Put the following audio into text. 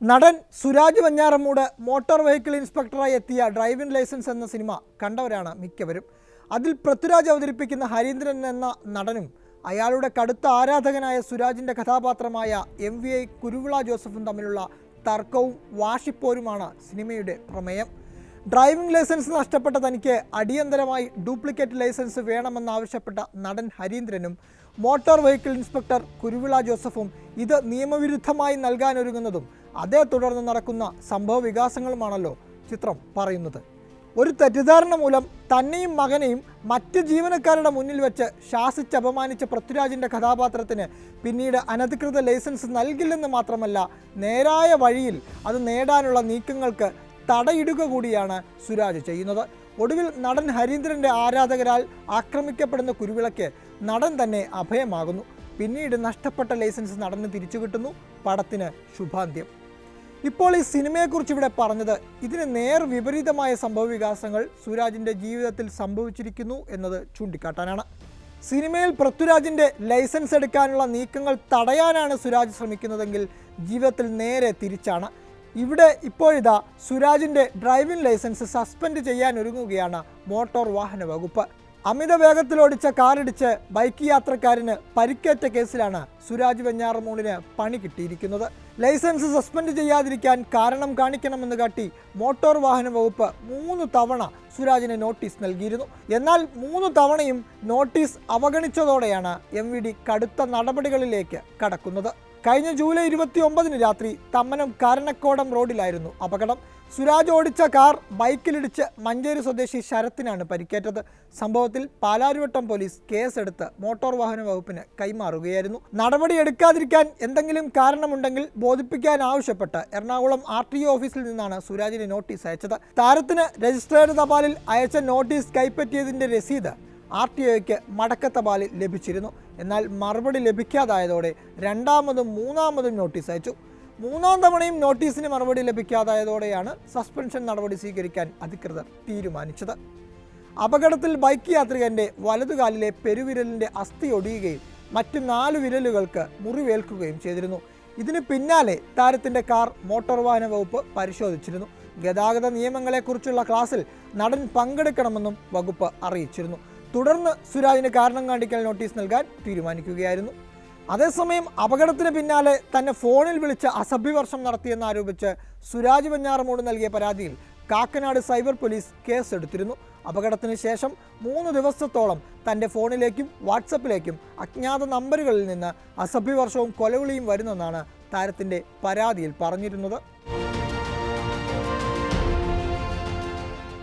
നടൻ Suraj Venjaramoodu motor vehicle ഇൻസ്പെക്ടറായി എത്തിയ ഡ്രൈവിംഗ് ലൈസൻസ് എന്ന സിനിമ കണ്ടവരാണ് മിക്കവരും. അതിൽ പൃഥ്വിരാജ് അവതരിപ്പിക്കുന്ന ഹരീന്ദ്രൻ എന്ന നടനും അയാളുടെ കടുത്ത ആരാധകനായ സുരാജിന്റെ കഥാപാത്രമായ എം വി ഐ കുരുവിള ജോസഫും തമ്മിലുള്ള തർക്കവും വാശിപ്പോരുമാണ് സിനിമയുടെ പ്രമേയം. ഡ്രൈവിംഗ് ലൈസൻസ് നഷ്ടപ്പെട്ട തനിക്ക് അടിയന്തരമായി ഡ്യൂപ്ലിക്കേറ്റ് ലൈസൻസ് വേണമെന്നാവശ്യപ്പെട്ട നടൻ ഹരീന്ദ്രനും മോട്ടോർ വെഹിക്കിൾ ഇൻസ്പെക്ടർ കുരുവിള ജോസഫും ഇത് നിയമവിരുദ്ധമായി നൽകാനൊരുങ്ങുന്നതും അതേ തുടർന്ന് നടക്കുന്ന സംഭവ വികാസങ്ങളുമാണല്ലോ ചിത്രം പറയുന്നത്. ഒരു തെറ്റിദ്ധാരണ മൂലം തന്നെയും മകനെയും മറ്റ് ജീവനക്കാരുടെ മുന്നിൽ വെച്ച് ശാസിച്ച് അപമാനിച്ച പൃഥ്വിരാജിന്റെ കഥാപാത്രത്തിന് പിന്നീട് അനധികൃത ലൈസൻസ് നൽകില്ലെന്ന് മാത്രമല്ല നേരായ വഴിയിൽ അത് നേടാനുള്ള നീക്കങ്ങൾക്ക് തടയിടുക കൂടിയാണ് സുരാജ് ചെയ്യുന്നത്. ഒടുവിൽ നടൻ ഹരീന്ദ്രന്റെ ആരാധകരാൽ ആക്രമിക്കപ്പെടുന്ന കുരുവിളയ്ക്ക് നടൻ തന്നെ അഭയമാകുന്നു. പിന്നീട് നഷ്ടപ്പെട്ട ലൈസൻസ് നടന് തിരിച്ചു കിട്ടുന്നു പടത്തിന് ശുഭാന്ത്യം. ഇപ്പോൾ ഈ സിനിമയെക്കുറിച്ച് ഇവിടെ പറഞ്ഞത് ഇതിന് നേർ വിപരീതമായ സംഭവ വികാസങ്ങൾ സുരാജിന്റെ ജീവിതത്തിൽ സംഭവിച്ചിരിക്കുന്നു എന്നത് ചൂണ്ടിക്കാട്ടാനാണ്. സിനിമയിൽ പൃഥ്വിരാജിന്റെ ലൈസൻസ് എടുക്കാനുള്ള നീക്കങ്ങൾ തടയാനാണ് സുരാജ് ശ്രമിക്കുന്നതെങ്കിൽ ജീവിതത്തിൽ നേരെ തിരിച്ചാണ്. ഇവിടെ ഇപ്പോഴിതാ സുരാജിന്റെ ഡ്രൈവിംഗ് ലൈസൻസ് സസ്പെൻഡ് ചെയ്യാൻ ഒരുങ്ങുകയാണ് മോട്ടോർ വാഹന വകുപ്പ്. അമിത വേഗത്തിലോടിച്ച കാറിടിച്ച് ബൈക്ക് യാത്രക്കാരന് പരിക്കേറ്റ കേസിലാണ് സുരാജ് വെഞ്ഞാറമൂളിന് പണി കിട്ടിയിരിക്കുന്നത്. ലൈസൻസ് സസ്പെൻഡ് ചെയ്യാതിരിക്കാൻ കാരണം കാണിക്കണമെന്ന് കാട്ടി മോട്ടോർ വാഹന വകുപ്പ് മൂന്ന് തവണ സുരാജിന് നോട്ടീസ് നൽകിയിരുന്നു. എന്നാൽ മൂന്ന് തവണയും നോട്ടീസ് അവഗണിച്ചതോടെയാണ് എം കടുത്ത നടപടികളിലേക്ക് കടക്കുന്നത്. കഴിഞ്ഞ ജൂലൈ ഇരുപത്തി ഒമ്പതിന് രാത്രി തമ്മനം കാരണക്കോടം റോഡിലായിരുന്നു അപകടം. സുരാജ് ഓടിച്ച കാർ ബൈക്കിലിടിച്ച് മഞ്ചേരി സ്വദേശി ശരത്തിനാണ് പരിക്കേറ്റത്. സംഭവത്തിൽ പാലാരിവട്ടം പോലീസ് കേസെടുത്ത് മോട്ടോർ വാഹന വകുപ്പിന് കൈമാറുകയായിരുന്നു. നടപടി എടുക്കാതിരിക്കാൻ എന്തെങ്കിലും കാരണമുണ്ടെങ്കിൽ ബോധിപ്പിക്കാൻ ആവശ്യപ്പെട്ട് എറണാകുളം ആർ ഓഫീസിൽ നിന്നാണ് സുരാജിന് നോട്ടീസ് അയച്ചത്. താരത്തിന് രജിസ്ട്രേഡ് തപാലിൽ അയച്ച നോട്ടീസ് കൈപ്പറ്റിയതിന്റെ രസീത് ആർ ടി ഒയ്ക്ക് മടക്ക തപാലിൽ ലഭിച്ചിരുന്നു. എന്നാൽ മറുപടി ലഭിക്കാതായതോടെ രണ്ടാമതും മൂന്നാമതും നോട്ടീസ് അയച്ചു. മൂന്നാം തവണയും നോട്ടീസിന് മറുപടി ലഭിക്കാതായതോടെയാണ് സസ്പെൻഷൻ നടപടി സ്വീകരിക്കാൻ അധികൃതർ തീരുമാനിച്ചത്. അപകടത്തിൽ ബൈക്ക് യാത്രികന്റെ വലതുകാലിലെ പെരുവിരലിന്റെ അസ്ഥി ഒടിയുകയും മറ്റു നാല് വിരലുകൾക്ക് മുറിവേൽക്കുകയും ചെയ്തിരുന്നു. ഇതിന് പിന്നാലെ താരത്തിന്റെ കാർ മോട്ടോർ വാഹന വകുപ്പ് പരിശോധിച്ചിരുന്നു. ഗതാഗത നിയമങ്ങളെക്കുറിച്ചുള്ള ക്ലാസ്സിൽ നടൻ പങ്കെടുക്കണമെന്നും വകുപ്പ് അറിയിച്ചിരുന്നു. തുടർന്ന് സുരാജിന് കാരണം കാണിക്കൽ നോട്ടീസ് നൽകാൻ തീരുമാനിക്കുകയായിരുന്നു. അതേസമയം അപകടത്തിന് പിന്നാലെ തന്നെ ഫോണിൽ വിളിച്ച് അസഭ്യവർഷം നടത്തിയെന്നാരോപിച്ച് സുരാജ് വെഞ്ഞാറമൂട് നൽകിയ പരാതിയിൽ കാക്കനാട് സൈബർ പോലീസ് കേസെടുത്തിരുന്നു. അപകടത്തിന് ശേഷം മൂന്ന് ദിവസത്തോളം തന്റെ ഫോണിലേക്കും വാട്സപ്പിലേക്കും അജ്ഞാത നമ്പറുകളിൽ നിന്ന് അസഭ്യവർഷവും കൊലവിളിയും വരുന്നെന്നാണ് താരത്തിന്റെ പരാതിയിൽ പറഞ്ഞിരുന്നത്.